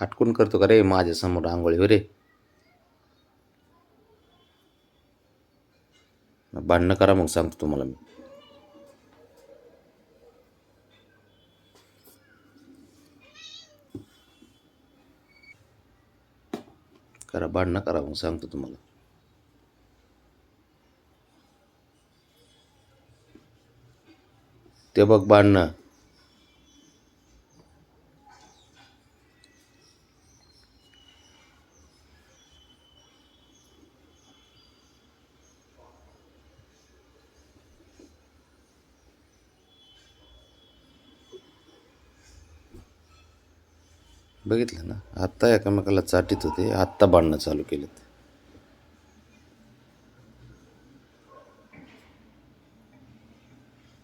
हटकून करतो का रे माझ्यासमोर आंघोळी रे. भांडणं करा मग सांगतो तुम्हाला मी. करा भांडणं करा मग सांगतो तुम्हाला. ते बघ भांडणं. बघितलं ना? आत्ता एकामेकाला चाटीत होते आत्ता बांधणं चालू केलेत.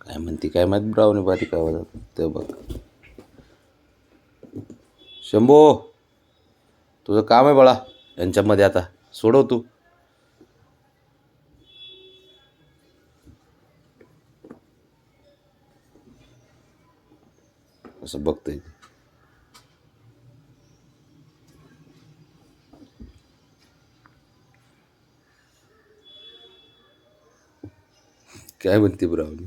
काय म्हणते काय माहीत ब्रावणी बारीक आवाजात ते बघ. शंभो तुझं काम आहे बाळा यांच्यामध्ये आता. सोडव तू. असं बघतोय काय म्हणते ब्रावणी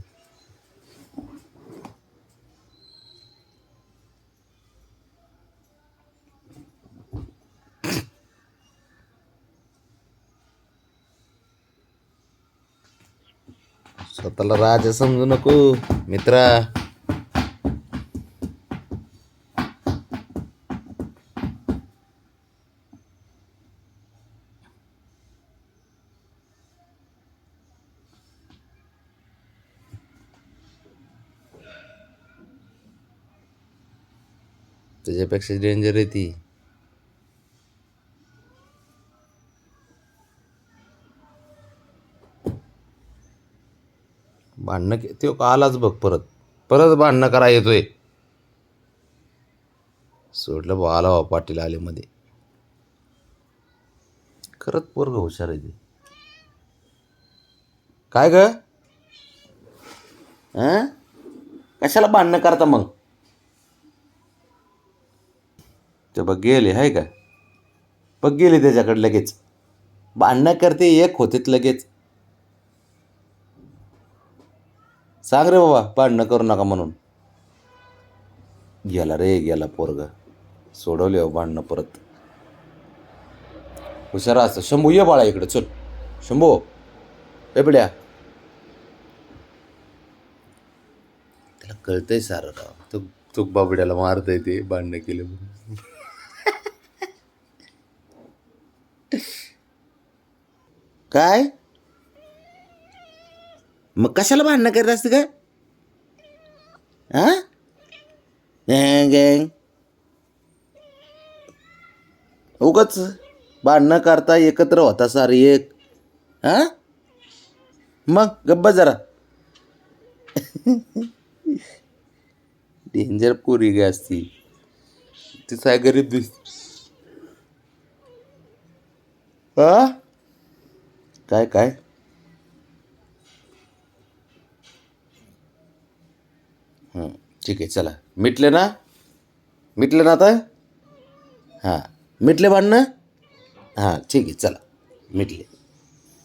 स्वतःला राजा समजू नको मित्रा. त्याच्यापेक्षा डेंजर आहे ती. भांडणं तो आलाच बघ परत. परत भांडणं करा येतोय. सोडलं बा आला बा पाटील आले मध्ये खरंच पोरग हुशार आहे ते. काय ग? कशाला भांडणं करता मग? ते बघ गेले आहे का? बघ गेले त्याच्याकडे लगेच. भांडणं करते एक होतेत लगेच. सांग रे बाबा भांडणं करू नका म्हणून. गेला रे गेला पोरग. सोडवले हो भांडणं परत. हुशार असतं शंभू ये बाळा इकडे चल. शंभू पेपड्या त्याला कळतंय सारं राव तो तो बाबड्याला मारतंय ते भांडणं केलं म्हणून काय? मग कशाला भांडणं करत असते का हा गँग गँग. उगाच भांडणं करता एकत्र होता सारे एक. हा मग गप्पा जरा. डेंजर पोरी गे असती. तिचा गरीब दिस हा काय काय? ठीक आहे चला. मिटले ना? मिटले ना आता? हां. मिटले भांडणं? हां ठीक आहे चला. मिटले.